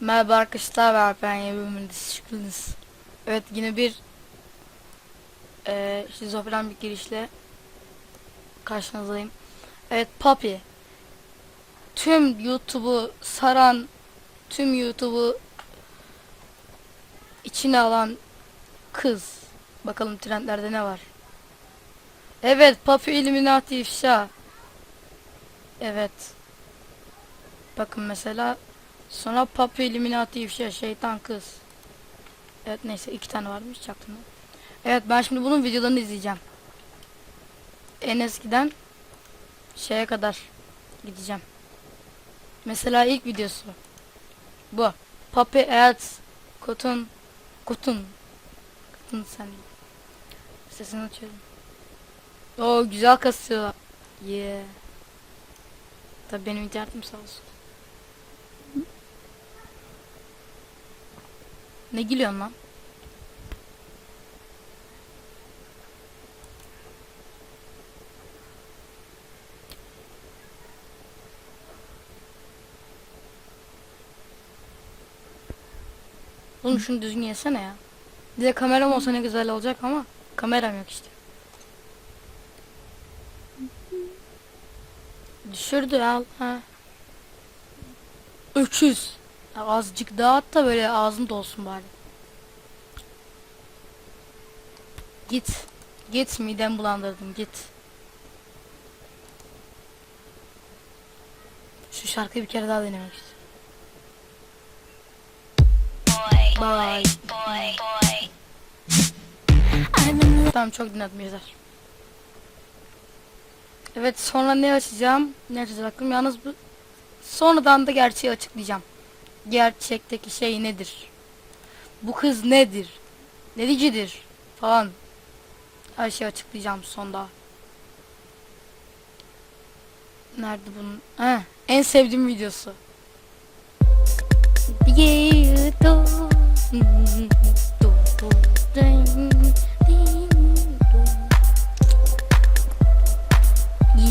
Merhaba arkadaşlar ben Yevim'in şıkkınız. Evet yine bir eee şizofren bir girişle karşınızdayım. Evet Papi tüm YouTube'u saran tüm YouTube'u içine alan kız. Bakalım trendlerde ne var. Evet Papi Illuminati ifşa. Evet. Bakın mesela Sonra Papi Illuminati ifşa şeytan kız. Evet neyse iki tane varmış çaktım. Evet ben şimdi bunun videolarını izleyeceğim. En eskiden şeye kadar gideceğim. Mesela ilk videosu. Bu. Papi evet Kutun Kutun Kutun sen Sesini açıyorum. Oo güzel kasıyor. Yeah. Tabii benim internetim sağ olsun. Ne gülüyorsun lan? Oğlum şunu düzgün yesene ya. Bir de kameram olsa ne güzel olacak ama kameram yok işte. Düşürdü al ha. Öküz. Azıcık daha at da böyle ağzın dolsun bari. Git. Git midem bulandırdım git. Şu şarkıyı bir kere daha denemek istiyorum. Bye. Tamam çok dinledim yeter. Evet sonra ne açacağım? Ne açacaktım? Yalnız bu sonradan da gerçeği açıklayacağım. Gerçekteki şey nedir? Bu kız nedir? Nericidir? Falan. Her şeyi açıklayacağım sonda. Nerede bunun? Heh, en sevdiğim videosu.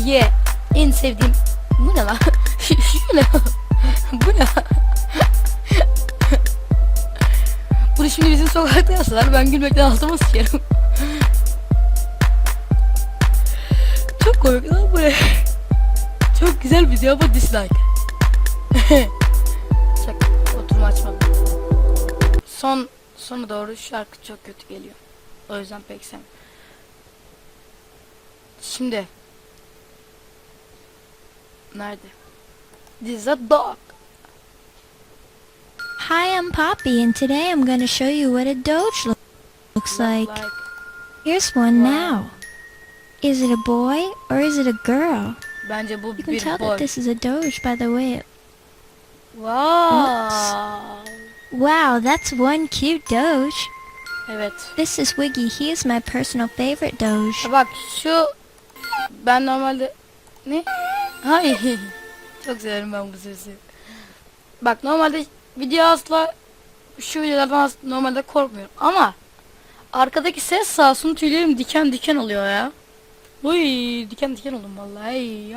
Yeah. En sevdiğim bu ne lan? Şu ne? bu ne? Şimdi bizim sokakta yazsalar ben gülmekten altıma sıçarım. Çok komik lan bu ne? Çok güzel video ama dislike. Çak oturma açmadım. Son sona doğru şarkı çok kötü geliyor. O yüzden pek sevmiyorum. Şimdi Nerede? This is a dog. Hi, I'm Poppy, and today I'm going to show you what a doge lo- looks like. like. Here's one Wow. now. Is it a boy or is it a girl? You can tell that this is a doge by the way it... Wow. Wow, that's one cute doge. Evet. This is Wiggy. He is my personal favorite doge. Bak şu ben normalde ne? Hay. Çok severim ben bu sesi. Bak normalde video asla şu videolardan normalde korkmuyorum ama arkadaki ses sağ olsun tüylerim diken diken oluyor ya. Uy diken diken oldum vallahi.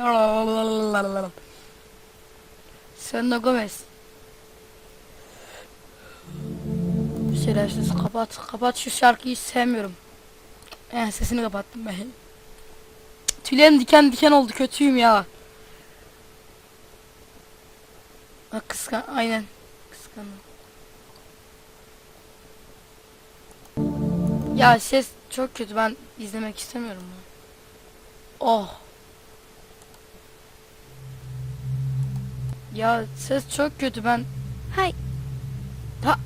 Selena Gomez. Şerefsiz kapat kapat şu şarkıyı sevmiyorum. Eh sesini kapattım ben. Tüylerim diken diken oldu kötüyüm ya. Bak kıskan aynen kıskandım. Ya ses çok kötü ben izlemek istemiyorum bunu. Oh. Ya ses çok kötü ben Hi. Ha.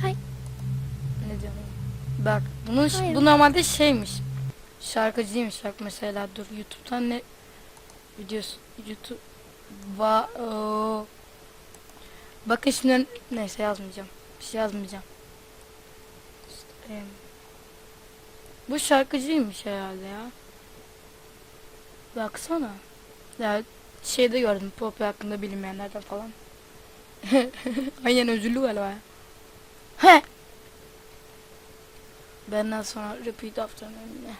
Hay. ne diyorum? Bak bunun Hayır. bu normalde şeymiş. Şarkıcıymış bak mesela dur YouTube'dan ne videosu YouTube va o. Bakın şimdi neyse yazmayacağım. Bir şey yazmayacağım. İşte, bu şarkıcıymış herhalde ya. Baksana. Ya şeyde gördüm pop hakkında bilinmeyenlerden falan. Aynen özürlü galiba ya. He. Benden sonra repeat after me. ne?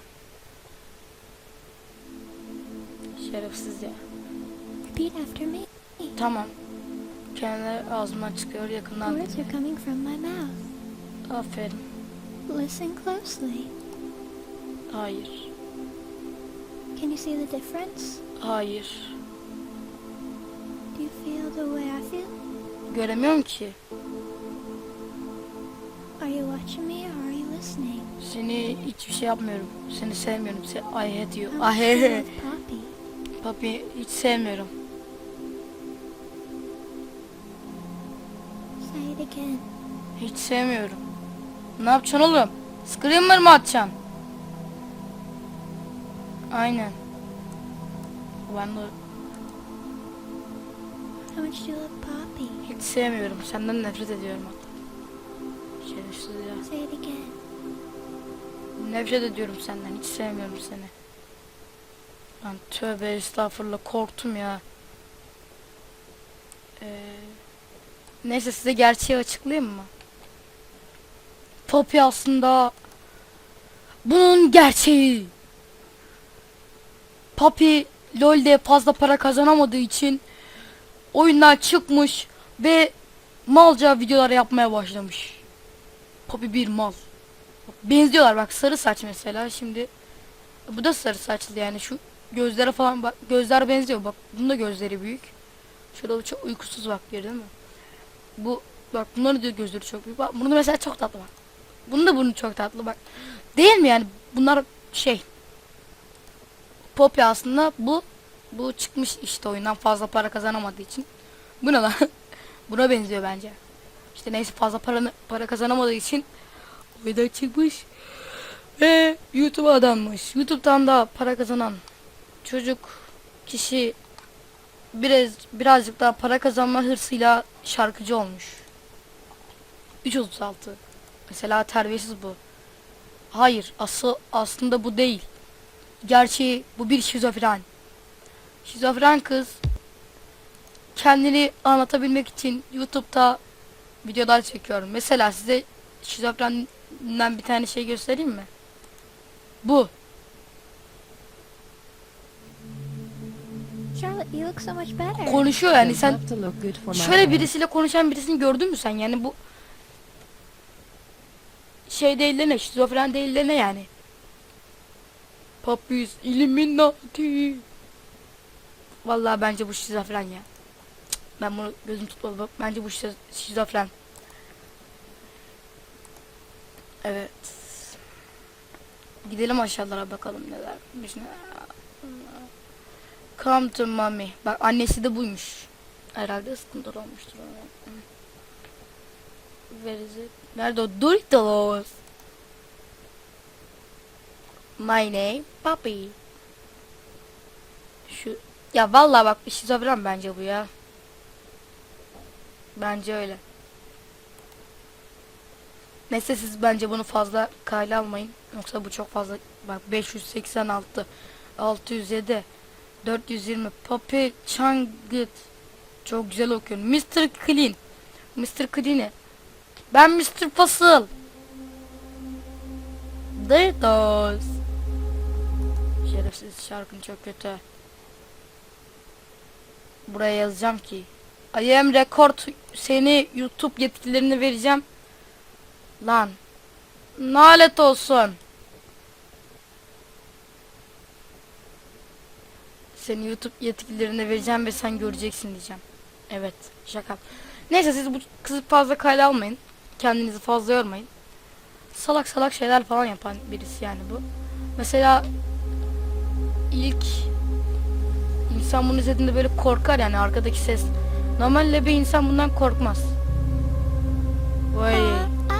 Şerefsiz ya. Repeat after me. Tamam. Kendi ağzımdan çıkıyor yakından. Words are coming from my mouth. Aferin. Listen closely. Hayır. Can you see the difference? Hayır. Do you feel the way I feel? Göremiyorum ki. Are you watching me or are you listening? Seni hiçbir şey yapmıyorum. Seni sevmiyorum. Se I hate you. I hate Poppy. Papi hiç sevmiyorum. Again. Hiç sevmiyorum. Ne yapacaksın oğlum? Screamer mı atacaksın? Aynen. Ben de hiç sevmiyorum. Senden nefret ediyorum hatta. Şerefsiz ya. Nefret ediyorum senden. Hiç sevmiyorum seni. Lan tövbe estağfurullah korktum ya. Ee, neyse size gerçeği açıklayayım mı? Poppy aslında bunun gerçeği. Poppy LoL'de fazla para kazanamadığı için oyundan çıkmış ve malca videolar yapmaya başlamış. Poppy bir mal. Benziyorlar bak sarı saç mesela şimdi bu da sarı saçlı yani şu gözlere falan bak gözler benziyor bak bunun da gözleri büyük. Şurada çok uykusuz bak değil mi? Bu bak bunların da gözleri çok büyük. Bak bunu mesela çok tatlı bak. Bunun da burnu çok tatlı bak. Değil mi yani bunlar şey Poppy aslında bu bu çıkmış işte oyundan fazla para kazanamadığı için. Bu ne lan? Buna benziyor bence. İşte neyse fazla para para kazanamadığı için oyundan çıkmış ve YouTube'a adanmış. YouTube'dan da para kazanan çocuk kişi biraz birazcık daha para kazanma hırsıyla şarkıcı olmuş. 336. Mesela terbiyesiz bu. Hayır, asıl aslında bu değil. Gerçeği bu bir şizofren. Şizofren kız kendini anlatabilmek için YouTube'da videolar çekiyorum. Mesela size şizofrenden bir tane şey göstereyim mi? Bu. Charlotte, you look so much better. Konuşuyor yani sen love to look good for my şöyle birisiyle konuşan birisini gördün mü sen? Yani bu şey değil de ne? Şizofren değil de ne yani? Papis Illuminati. Vallahi bence bu şizofren ya. Cık, Ben bunu gözüm tutmadı. Bak, Bence bu şizo- şizofren. Evet. Gidelim aşağılara bakalım neler. Biz ne- Come to mommy. Bak annesi de buymuş. Herhalde sıkıntılı olmuştur. ona. Where? Nerede o? Doritos. My name Papi. Şu ya vallahi bak şizofren bence bu ya. Bence öyle. Neyse siz bence bunu fazla kayla almayın. Yoksa bu çok fazla. Bak 586, 607, 420, Papi Changit. Çok güzel okuyorum. Mr. Clean. Mr. Clean'i. Ben Mr. Fasıl. Doritos. Şerefsiz şarkın çok kötü. Buraya yazacağım ki. I am seni YouTube yetkilerini vereceğim. Lan. Nalet olsun. Seni YouTube yetkilerine vereceğim ve sen göreceksin diyeceğim. Evet şaka. Neyse siz bu kızı fazla kayda almayın. Kendinizi fazla yormayın. Salak salak şeyler falan yapan birisi yani bu. Mesela ilk insan bunu izlediğinde böyle korkar yani arkadaki ses. Normalde bir insan bundan korkmaz. Vay.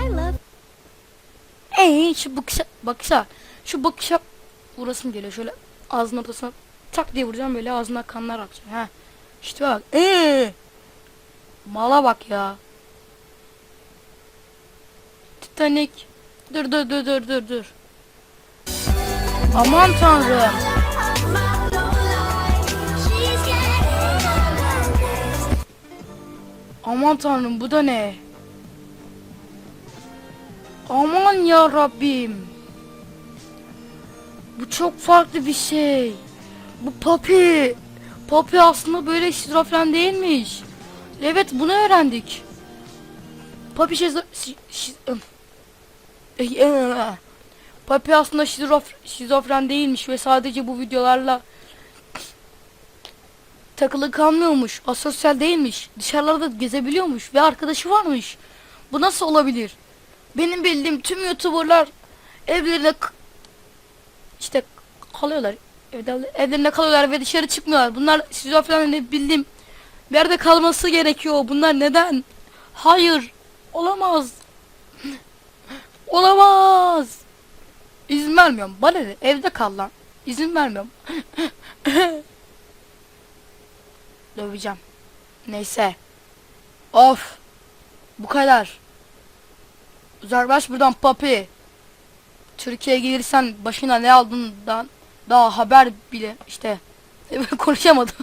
I love Ey şu bakışa bakışa şu bakışa vurasım geliyor şöyle ağzının ortasına tak diye vuracağım böyle ağzına kanlar akacak. Ha. İşte bak. Ee. Mala bak ya. Titanic. Dur dur dur dur dur dur. Aman tanrım. Aman tanrım bu da ne? Aman ya Rabbim. Bu çok farklı bir şey. Bu Papi. Papi aslında böyle şizofren değilmiş. Evet bunu öğrendik. Papi şizo... Papi aslında şizof- şizofren değilmiş ve sadece bu videolarla takılı kalmıyormuş. Asosyal değilmiş. Dışarılarda gezebiliyormuş ve arkadaşı varmış. Bu nasıl olabilir? Benim bildiğim tüm YouTuber'lar evlerine işte kalıyorlar. Evde, evlerinde kalıyorlar ve dışarı çıkmıyorlar. Bunlar şizofrenle bildiğim bir yerde kalması gerekiyor. Bunlar neden? Hayır. Olamaz. Olamaz. İzin vermiyorum. Bana ne? Evde kal lan. İzin vermiyorum. Döveceğim. Neyse. Of. Bu kadar. Uzaklaş buradan papi. Türkiye'ye gelirsen başına ne aldığından daha haber bile işte konuşamadım.